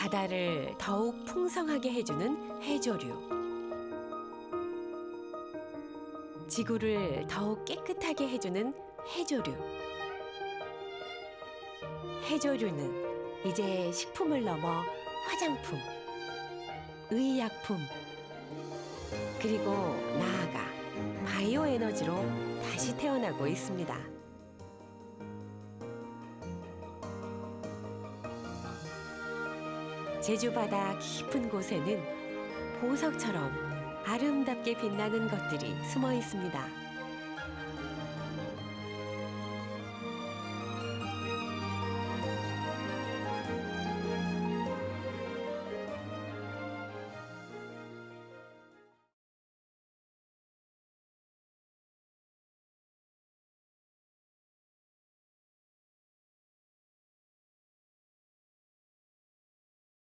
바다를 더욱 풍성하게 해주는 해조류. 지구를 더욱 깨끗하게 해주는 해조류. 해조류는 이제 식품을 넘어 화장품, 의약품, 그리고 나아가 바이오 에너지로 다시 태어나고 있습니다. 제주 바다 깊은 곳에는 보석처럼 아름답게 빛나는 것들이 숨어 있습니다.